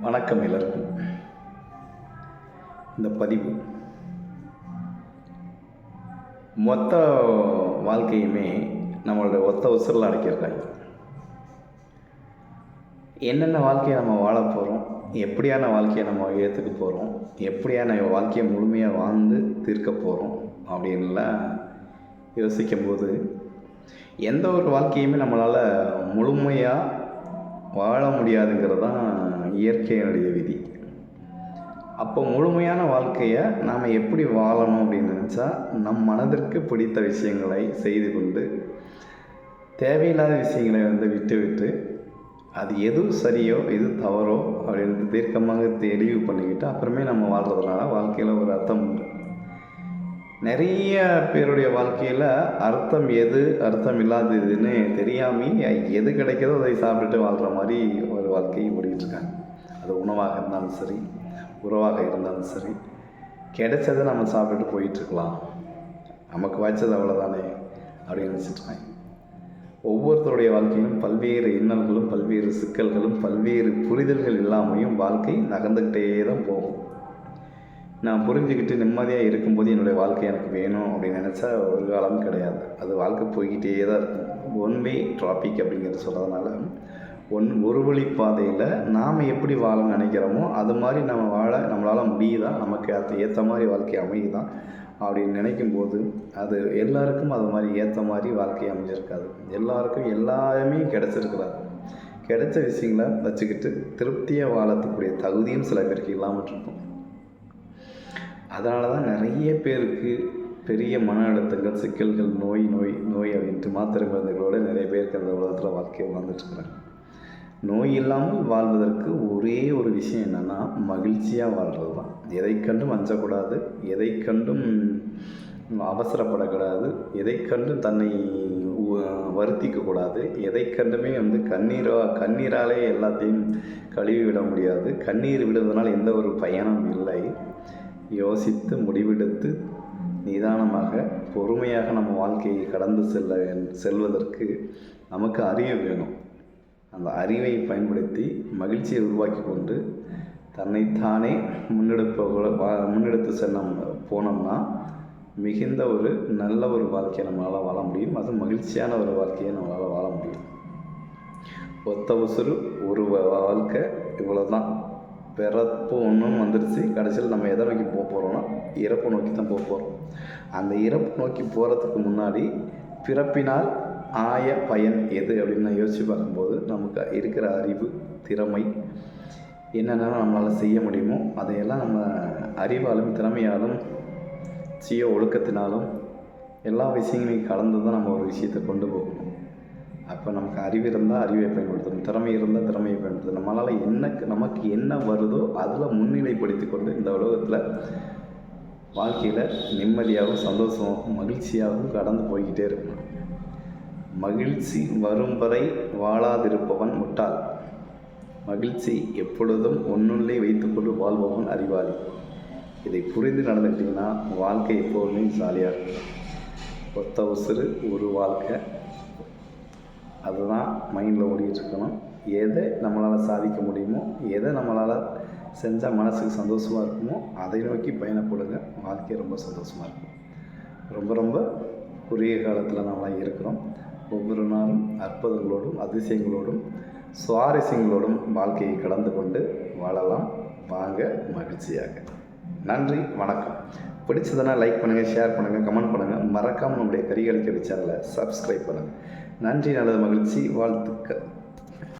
வணக்கம் எல்லாருக்கும். இந்த பதிவு மொத்த வாழ்க்கையுமே நம்மளோட ஒத்த உசுரில் அடைக்கிறாங்க என்னென்ன வாழ்க்கையை நம்ம வாழ போகிறோம் எப்படியான வாழ்க்கையை நம்ம ஏற்றுக்க போகிறோம் எப்படியான வாழ்க்கையை முழுமையாக வாழ்ந்து தீர்க்க போகிறோம் அப்படின்லாம் யோசிக்கும்போது எந்த ஒரு வாழ்க்கையுமே நம்மளால் முழுமையாக வாழ முடியாதுங்கிறது தான் இயற்கையினுடைய விதி. அப்போ முழுமையான வாழ்க்கையை நாம் எப்படி வாழணும் அப்படின்னு நினச்சா நம் மனதிற்கு பிடித்த விஷயங்களை செய்து கொண்டு தேவையில்லாத விஷயங்களை வந்து விட்டு விட்டு அது எது சரியோ எது தவறோ அப்படின்னு தீர்க்கமாக தெளிவு பண்ணிக்கிட்டு அப்புறமே நம்ம வாழ்கிறதுனால வாழ்க்கையில் ஒரு அர்த்தம் உண்டு. நிறைய பேருடைய வாழ்க்கையில் அர்த்தம் எது அர்த்தம் இல்லாததுன்னு தெரியாமல் எது கிடைக்கிறதோ அதை சாப்பிட்டுட்டு வாழ்கிற மாதிரி ஒரு வாழ்க்கையை ஓடிக்கிட்டு இருக்காங்க. அது உணவாக இருந்தாலும் சரி உறவாக இருந்தாலும் சரி கிடைச்சதை நம்ம சாப்பிட்டுட்டு போயிட்டுருக்கலாம். நமக்கு வாய்ச்சது அவ்வளோதானே அப்படின்னு நினச்சிட்ருக்காங்க ஒவ்வொருத்தருடைய வாழ்க்கையிலும் பல்வேறு இன்னல்களும் பல்வேறு சிக்கல்களும் பல்வேறு புரிதல்கள் இல்லாமையும் வாழ்க்கை நகர்ந்துக்கிட்டே தான் போகும். நான் புரிஞ்சுக்கிட்டு நிம்மதியாக இருக்கும்போது என்னுடைய வாழ்க்கை எனக்கு வேணும் அப்படின்னு நினச்சா ஒரு காலம் கிடையாது. அது வாழ்க்கை போய்கிட்டே தான் இருக்கும். ஒன் வே டிராபிக் அப்படிங்கிறது சொல்கிறதுனால ஒன் ஒரு வழி பாதையில் நாம் எப்படி வாழ நினைக்கிறோமோ அது மாதிரி நம்ம வாழ நம்மளால் முடியுதா? நமக்கு அது ஏற்ற மாதிரி வாழ்க்கை அமையுதா? அப்படின்னு நினைக்கும் போது அது எல்லாருக்கும் அது மாதிரி ஏற்ற மாதிரி வாழ்க்கை அமைஞ்சிருக்காது. எல்லாருக்கும் எல்லாமே கிடச்சிருக்கிறாரு கிடைச்ச விஷயங்களை வச்சுக்கிட்டு திருப்தியாக வாழத்துக்கூடிய தகுதியும் சில பேருக்கு இல்லாமல் இருக்கும். அதனால தான் நிறைய பேருக்கு பெரிய மன அழுத்தங்கள் சிக்கல்கள் நோய் நோய் நோய் அப்படின்ட்டு மாத்திரை மருந்துகளோடு நிறைய பேருக்கு அந்த உலகத்தில் வாழ்க்கையை வாழ்ந்துட்டுருக்குறாங்க நோய் இல்லாமல் வாழ்வதற்கு ஒரே ஒரு விஷயம் என்னென்னா மகிழ்ச்சியாக வாழ்கிறது தான் எதை கண்டும் அஞ்சக்கூடாது எதை கண்டும் அவசரப்படக்கூடாது எதை கண்டும் தன்னை வருத்திக்கக்கூடாது எதை கண்டுமே வந்து கண்ணீரா கண்ணீராலே எல்லாத்தையும் கழுவி விட முடியாது. கண்ணீர் விடுவதனால் எந்த ஒரு பயனும் இல்லை. யோசித்து முடிவெடுத்து நிதானமாக பொறுமையாக நம்ம வாழ்க்கையை கடந்து செல்ல செல்வதற்கு நமக்கு அறிய வேணும். அந்த அறிவை பயன்படுத்தி மகிழ்ச்சியை உருவாக்கி கொண்டு தன்னைத்தானே முன்னெடுப்ப முன்னெடுத்து சென்னம் போனோம்னா மிகுந்த ஒரு நல்ல ஒரு வாழ்க்கையை நம்மளால் வாழ முடியும். அது மகிழ்ச்சியான ஒரு வாழ்க்கையை நம்மளால் வாழ முடியும். ஒத்த உசுறு ஒரு வாழ்க்கை இவ்வளோ தான் பிறப்பு ஒன்றும் வந்துடுச்சு கடைசியில் நம்ம எதை நோக்கி போக போகிறோம்னா இறப்பை நோக்கி தான் போக போகிறோம் அந்த இறப்பு நோக்கி போகிறதுக்கு முன்னாடி பிறப்பினால் ஆய பயன் எது அப்படின்னு நான் யோசித்து பார்க்கும்போது நமக்கு இருக்கிற அறிவு திறமை என்னென்ன நம்மளால் செய்ய முடியுமோ அதையெல்லாம் நம்ம அறிவாலும் திறமையாலும் சுய ஒழுக்கத்தினாலும் எல்லா விஷயங்களையும் கலந்து தான் நம்ம ஒரு விஷயத்தை கொண்டு போகணும். அப்போ நமக்கு அறிவு இருந்தால் அறிவை பயன்படுத்தணும் திறமை இருந்தால் திறமையை பயன்படுத்தணும். நம்மளால் என்ன நமக்கு என்ன வருதோ அதில் முன்னிலைப்படுத்தி கொண்டு இந்த உலகத்தில் வாழ்க்கையில் நிம்மதியாகவும் சந்தோஷமாகவும் மகிழ்ச்சியாகவும் கடந்து போய்கிட்டே இருக்கணும். மகிழ்ச்சி வரும் வரை வாழாதிருப்பவன் முட்டாள். மகிழ்ச்சி எப்பொழுதும் ஒன்றுள்ளே வைத்துக்கொண்டு வாழ்பவன் அறிவாளி. இதை புரிந்து நடந்துக்கிட்டிங்கன்னா வாழ்க்கை எப்போதுமே ஜாலியாக இருக்கும். ஒத்த உசுறு ஒரு வாழ்க்கை. அதுதான் மைண்டில் ஓடிட்டுருக்கணும் எதை நம்மளால் சாதிக்க முடியுமோ எதை நம்மளால் செஞ்சால் மனசுக்கு சந்தோஷமாக இருக்குமோ அதை நோக்கி பயணப்படுங்க வாழ்க்கை ரொம்ப சந்தோஷமாக இருக்கும். ரொம்ப ரொம்ப குறுகிய காலத்தில் நம்மளாம் இருக்கிறோம். ஒவ்வொரு நாளும் அற்புதங்களோடும் அதிசயங்களோடும் சுவாரஸ்யங்களோடும் வாழ்க்கையை கடந்து கொண்டு வாழலாம். வாங்க மகிழ்ச்சியாக. நன்றி வணக்கம். பிடிச்சதுன்னா லைக் பண்ணுங்கள் ஷேர் பண்ணுங்கள் கமெண்ட் பண்ணுங்கள் மறக்காமல் நம்முடைய கரிகளிக்க சேனலை சப்ஸ்கிரைப் பண்ணுங்கள் நன்றி நல்லது மகிழ்ச்சி. வாழ்த்துக்கள்.